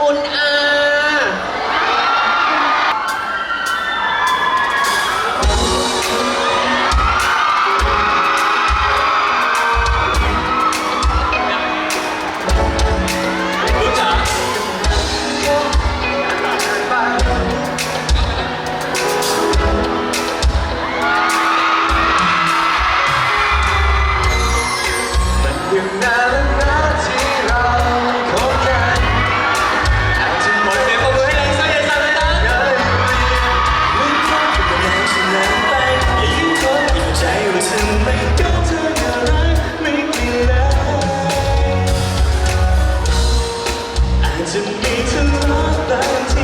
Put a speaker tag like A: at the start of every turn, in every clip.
A: อุ่นอา
B: to me to love that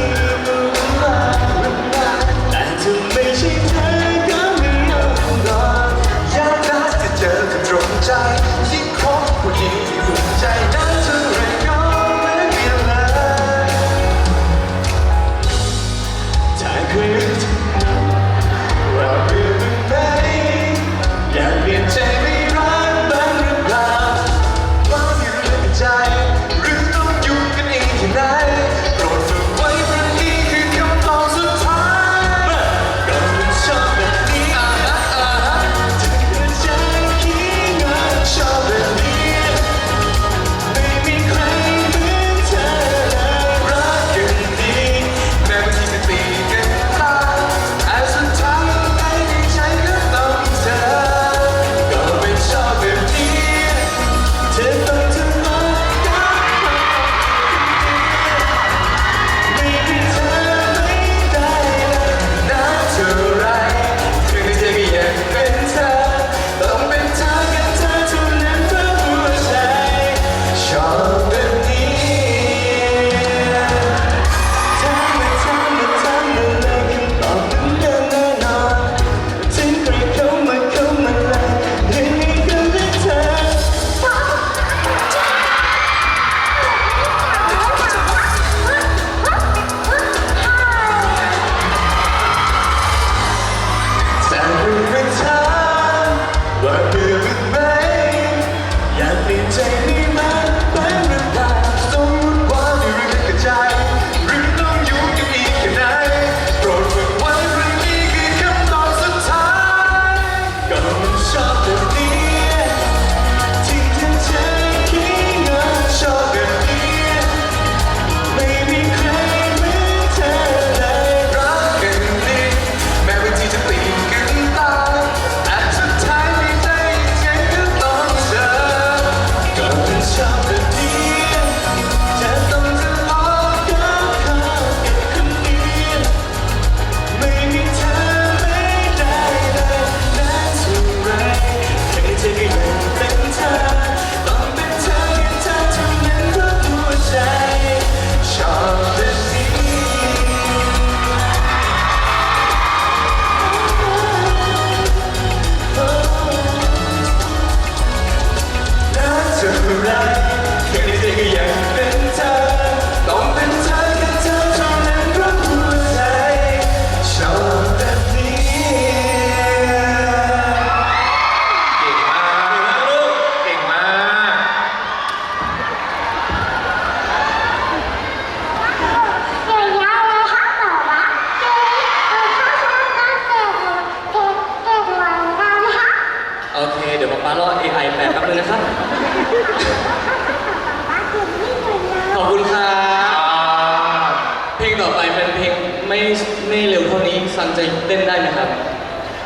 B: ไม่เร็วเท่านี้สันจะเต้นได้ไหมครับ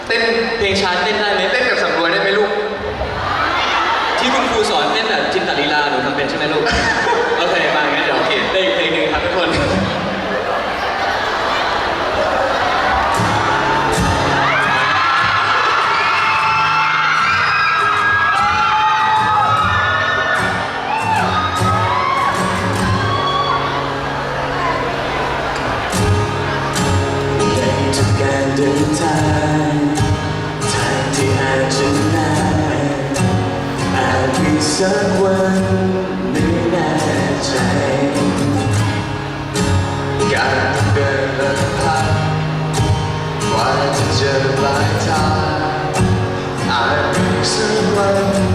B: เต้นเพลงช้าเต้นได้
C: ไหมเต้นกับสำรวยได้ไหมลูก ที่คุณครูสอน ปลายทา
B: งอาจมีสักวัน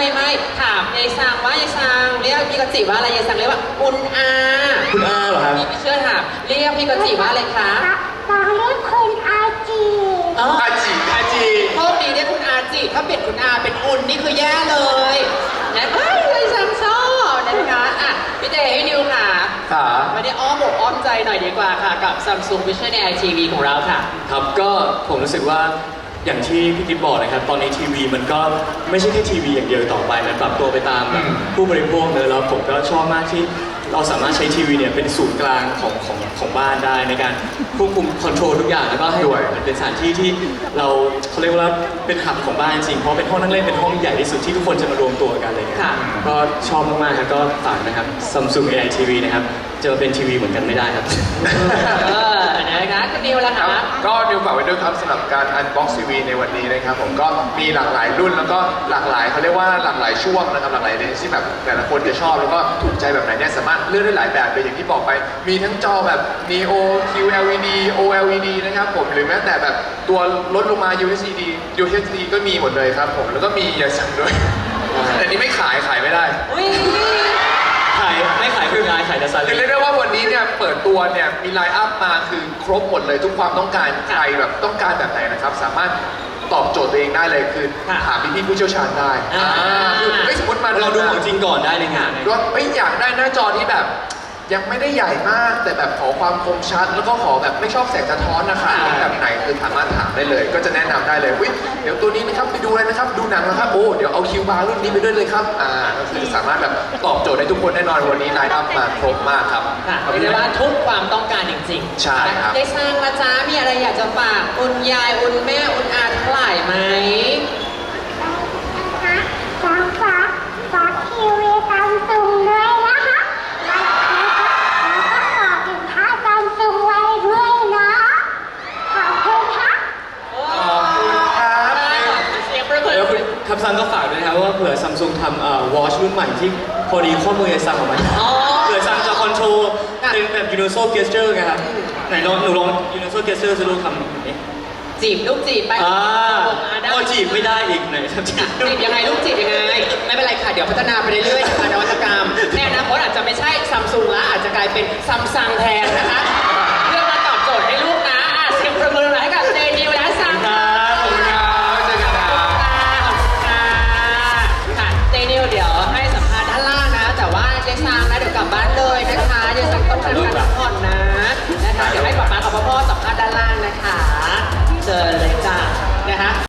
A: ไม่ไม่ไม่ถามยายซังว่ายายซังเรียกพี่กจิว่าอะไรยายซังเรียกว่าคุณอา
C: คุณอาเหรอครับ
A: พี่ไม่เชื่อถามเรียกพี่กจิว่าอะไรคะ
D: ตอนเรียกคุณอาจี
A: อ๋อ
E: อาจีอาจี
A: โชคดีได้คุณอาจิถ้าเปลี่ยนคุณอาเป็นอุ่นนี่คือแย่เลยนะเฮ้ยยายซังชอบนะคะอะพี่เจพี่นิวค่ะ
E: ขา
A: มาได้อ้อมอกอ้อมใจหน่อยดีกว่าค่ะกับ Samsung Vision AI TV ของเราค่ะ
C: ครับก็ผมรู้สึกว่า อย่างที่พี่กิ๊บบอกนะครับ ตอนนี้ทีวีมันก็ไม่ใช่แค่ทีวีอย่างเดียวต่อไป มันปรับตัวไปตามแบบผู้บริโภคเลยแล้วผมก็ชอบมากที่ เราสามารถใช้ทีวีเนี่ยเป็นศูนย์กลางของของของบ้านได้ในการควบคุมคอนโทรลทุกอย่างแล้วก็ให้
E: ด้วย
C: มันเป็นสถานที่ที่เราเขาเรียกว่าเป็นหับของบ้านจริงเพราะเป็นห้องนั่งเล่นเป็นห้องใหญ่ที่สุดที่ทุกคนจะมารวมตัวกันอะไรเงี้ย
A: ค่ะ
C: ก็ชอบมากๆครับก็ฝากนะครับ Samsung AI TV นะครับจะมาเป็นทีวีเหมือนกันไม่ได้ครับ
A: เออนะคะคุณนิวล่ะ
E: ครั
A: คะ
E: บก็นิวฝากไว้ด้วยครับสำหรับการ unbox TV ในวันนี้นะครับผมก็มีหลากหลายรุ่นแล้วก็หลากหลายเขาเรียกว่าหลากหลายช่วงนะครับหลากหลายเลนส์ที่แบบแต่ละคนจะชอบแล้วก็ถูกใจแบบไหนเนี่ยสามารถเลือกได้หลายแบบเลยอย่างที่บอกไป มีทั้งจอแบบ Neo QLED OLED นะครับผมหรือแม้แต่แบบตัวลดลงมา UHD UHD ก็มีหมดเลยครับผมแล้วก็มีอย่าสั่งด้วย แต่นี้ไม่ขายขายไม่ได้
A: อุ้ย
C: ขายไม่ขายคืองานขายแต่ซา
E: คือ
C: ลี
E: เรียกได้ว่าวันนี้เนี่ยเปิดตัวเนี่ยมีไลน์อัพมาคือครบหมดเลยทุกความต้องการใครแบบต้องการแบบไหนนะครับ สามารถ ตอบโจทย์ตัวเองได้เลยคือถามพี่ๆผู้เชี่ยวชาญได้อ่าคือไม่สมมติมา
C: เราดูของจริงก่อนได้ในงาน
E: ก็ไม่อยากได้หน้าจอที่แบบ ยังไม่ได้ใหญ่มากแต่แบบขอความคมชัด แล้วก็ขอแบบไม่ชอบแสงสะท้อนนะคะแบบไหนคือสามารถถามได้เลย ก็จะแนะนำได้เลยอุ๊ยเดี๋ยวตัวนี้นะครับไปดูเลยนะครับ ดูหนังนะครับโอ้เดี๋ยวเอาคิวบาร์รุ่นนี้ไปด้วยเลยครับอ่าก็คือสามารถแบบตอบโจทย์ได้ทุกคนแน่นอนวันนี้ไลน์อัพมาครบมากครับ
A: ค่ะเรียกได้ว่าทุกความต้องการจริงๆ
E: ใช่ครับ
A: ได้สร้างมาจ้ามีอะไรอยากจะฝากอุ่นยายอุ่นแม่อุ่นอาทั้งหลายไหม
D: นะคะฝากฝากฝากทีวีซัมซุงด้วยนะคะแล้วก็ฝากสินค้าซัมซุงไว้ด้วยนะขอบคุณค่ะ
E: ขอบคุณครับ
A: เสียงประเมิน
C: แล้ว คุณคำสั่งก็ฝากด้วยนะครับว่าเผื่อซัมซุงทำเอ่อวอชรุ่นใหม่ที่พอดีข้อมือจะสั่งออกมา
A: อ๋อ
C: เผื่อสั่งจะคอนโทรล
A: ค่ะ
C: เป็นแบบ universal gesture ไงครับไหนลองหนูลอง universal gesture จะรู้ทำอย่างนี้
A: จีบลูกจีบไป
C: อ่า
A: ผมอาได้
C: โอ้จีบไม่ได้อีกไหนทำจีบ
A: จีบยังไงลูกจีบยังไง ไม่เป็นไรค่ะ เดี๋ยวพัฒนาไปเรื่อยๆนะคะนวัตกรรมในอนาคตอาจจะไม่ใช่ซัมซุงละอาจจะกลายเป็นซัมซัง